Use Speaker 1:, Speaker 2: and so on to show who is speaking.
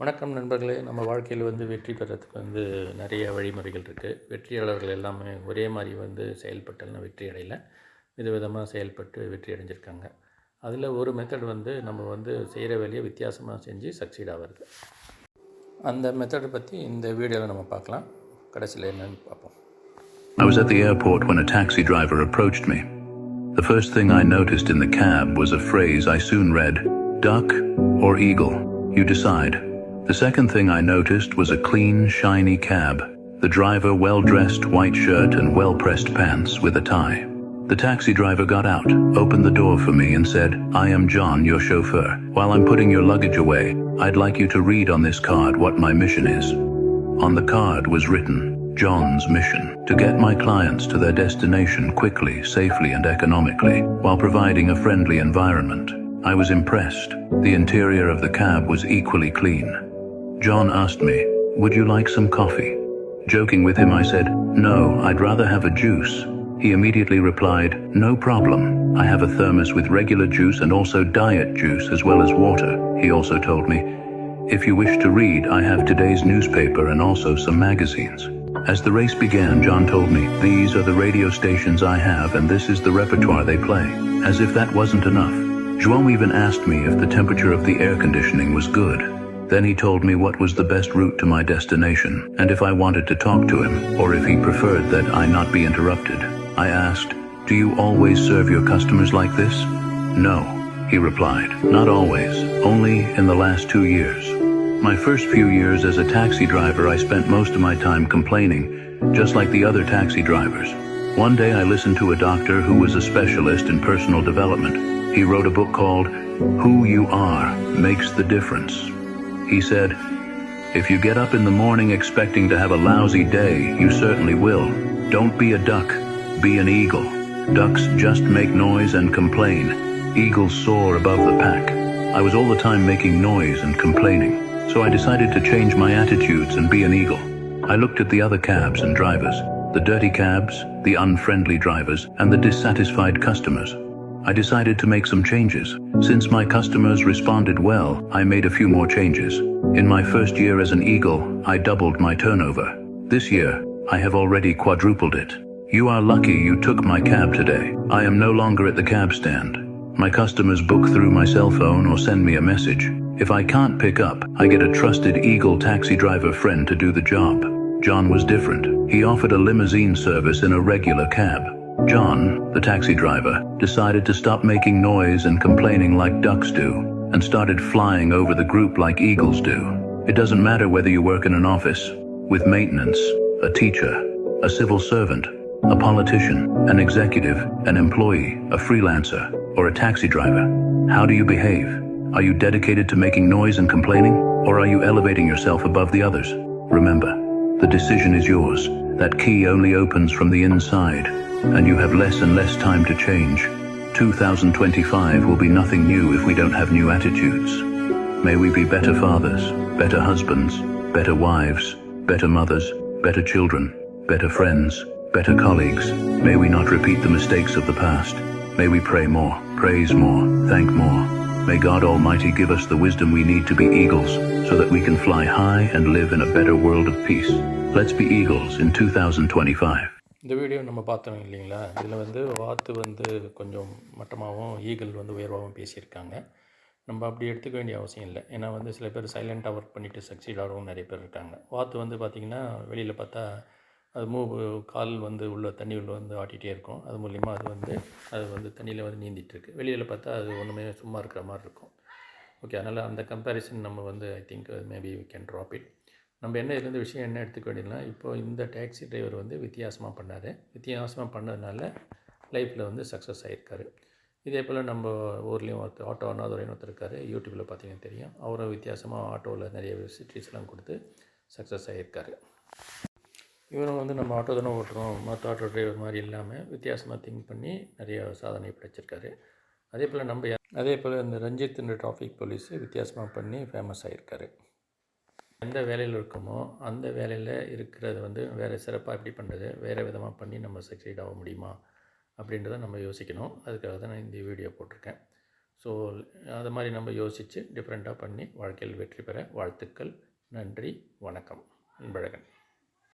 Speaker 1: வணக்கம் நண்பர்களே. நம்ம வாழ்க்கையில் வந்து வெற்றி பெறத்துக்கு வந்து நிறைய வழிமுறைகள் இருக்குது வெற்றியாளர்கள் எல்லாமே ஒரே மாதிரி வந்து செயல்பட்டாலும் வெற்றி அடையல. விதவிதமாக செயல்பட்டு வெற்றி அடைஞ்சிருக்காங்க. அதில் ஒரு மெத்தட் வந்து நம்ம வந்து செய்கிற வேலையை வித்தியாசமாக செஞ்சு சக்சீட் ஆகிறது அந்த மெத்தடை பற்றி இந்த வீடியோவில் நம்ம பார்க்கலாம். கடைசியில் என்னன்னு பார்ப்போம்.
Speaker 2: I was at the airport when a taxi driver approached me. The first thing I noticed in the cab was a phrase I soon read duck or eagle. You decide. The second thing I noticed was a clean, shiny cab. The driver well dressed, white shirt, and well pressed pants with a tie. The taxi driver got out, opened the door for me, and said, I am John, your chauffeur. While I'm putting your luggage away, I'd like you to read on this card what my mission is. On the card was written, John's mission to get my clients to their destination quickly, safely, and economically, while providing a friendly environment. I was impressed. The interior of the cab was equally clean. John asked me, Would you like some coffee? Joking with him, I said, No, I'd rather have a juice. He immediately replied, No problem. I have a thermos with regular juice and also diet juice as well as water. He also told me, if you wish to read, I have today's newspaper and also some magazines. As the race began, John told me, These are the radio stations I have, and this is the repertoire they play. As if that wasn't enough. João even asked me if the temperature of the air conditioning was good. Then he told me what was the best route to my destination, and if I wanted to talk to him, or if he preferred that I not be interrupted. I asked, Do you always serve your customers like this? No, he replied. Not always, only in the last two years. My first few years as a taxi driver, I spent most of my time complaining, just like the other taxi drivers. One day I listened to a doctor who was a specialist in personal development. He wrote a book called Who You Are Makes the Difference. He said, If you get up in the morning expecting to have a lousy day, you certainly will. Don't be a duck, be an eagle. Ducks just make noise and complain. Eagles soar above the pack. I was all the time making noise and complaining. So I decided to change my attitudes and be an eagle. I looked at the other cabs and drivers, the dirty cabs, the unfriendly drivers, and the dissatisfied customers. I decided to make some changes. Since my customers responded well, I made a few more changes. In my first year as an eagle, I doubled my turnover. This year, I have already quadrupled it. You are lucky you took my cab today. I am no longer at the cab stand. My customers book through my cell phone or send me a message. If I can't pick up, I get a trusted Eagle taxi driver friend to do the job. John was different. He offered a limousine service in a regular cab. John, the taxi driver, decided to stop making noise and complaining like ducks do, and started flying over the group like eagles do. It doesn't matter whether you work in an office, with maintenance, a teacher, a civil servant, a politician, an executive, an employee, a freelancer, or a taxi driver. How do you behave? Are you dedicated to making noise and complaining, or are you elevating yourself above the others? Remember, the decision is yours. That key only opens from the inside, and you have less and less time to change. 2025 will be nothing new if we don't have new attitudes. May we be better fathers, better husbands, better wives, better mothers, better children, better friends, better colleagues. May we not repeat the mistakes of the past. May we pray more, praise more, thank more. May God Almighty give us the wisdom we need to be eagles so that we can fly high and live in a better world of peace. Let's be eagles in 2025.
Speaker 1: இந்த video நம்ம பார்த்தோம் இல்லைங்களா? இதில் வந்து வாத்து வந்து கொஞ்சம் மட்டமாகவும் eagle வந்து உயர்வாகவும் பேசியிருக்காங்க. நம்ம அப்படி எடுத்துக்க வேண்டிய அவசியம் இல்லை. ஏன்னா வந்து சில பேர் சைலண்ட்டாக ஒர்க் பண்ணிவிட்டு சக்சீட் ஆகிறவங்க நிறைய பேர் இருக்காங்க. வாத்து வந்து பார்த்திங்கன்னா வெளியில் பார்த்தா அது மூவ் கால் வந்து உள்ள தண்ணி உள்ள வந்து ஆட்டிகிட்டே இருக்கும். அது மூலிமா அது வந்து அது வந்து தண்ணியில் வந்து நீந்திட்டுருக்கு. வெளியில் பார்த்தா அது ஒன்றுமே சும்மா இருக்கிற மாதிரி இருக்கும். ஓகே அதனால் அந்த கம்பேரிசன் நம்ம வந்து I think maybe we can drop it நம்ம என்ன இதுலேருந்து விஷயம் என்ன எடுத்துக்க வேண்டியதுனா இப்போ இந்த டாக்ஸி டிரைவர் வந்து வித்தியாசமாக பண்ணார். வித்தியாசமாக பண்ணதுனால லைஃப்பில் வந்து சக்ஸஸ் ஆகியிருக்கார் இதே போல் நம்ம ஊர்லேயும் ஒருத்தர் ஆட்டோ அண்ணாதுரைன்னு ஒருத்தர் இருக்கார். யூடியூப்பில் பார்த்தீங்கன்னா தெரியும். அவரும் வித்தியாசமாக ஆட்டோவில் நிறைய சிட்டிஸ்லாம் கொடுத்து சக்ஸஸ் ஆகியிருக்காரு இவரும் வந்து நம்ம ஆட்டோ தானே ஓட்டுறோம். மற்ற ஆட்டோ டிரைவர் மாதிரி இல்லாமல் வித்தியாசமாக திங்க் பண்ணி நிறைய சாதனை படைச்சிருக்காரு. அதே போல் நம்ம அதே போல் இந்த ரஞ்சித்ன்ற டிராஃபிக் போலீஸு வித்தியாசமாக பண்ணி ஃபேமஸ் ஆகியிருக்காரு எந்த வேலையில் இருக்கோமோ அந்த வேலையில் இருக்கிறது வந்து வேறு சிறப்பாக எப்படி பண்ணுறது வேறு விதமாக பண்ணி நம்ம சக்சீட் ஆக முடியுமா? அப்படின்றத நம்ம யோசிக்கணும். அதுக்காக தான் நான் இந்த வீடியோ போட்டிருக்கேன். ஸோ அது மாதிரி நம்ம யோசித்து டிஃப்ரெண்ட்டாக பண்ணி வாழ்க்கையில் வெற்றி பெற வாழ்த்துக்கள். நன்றி. வணக்கம். அன்பழகன்.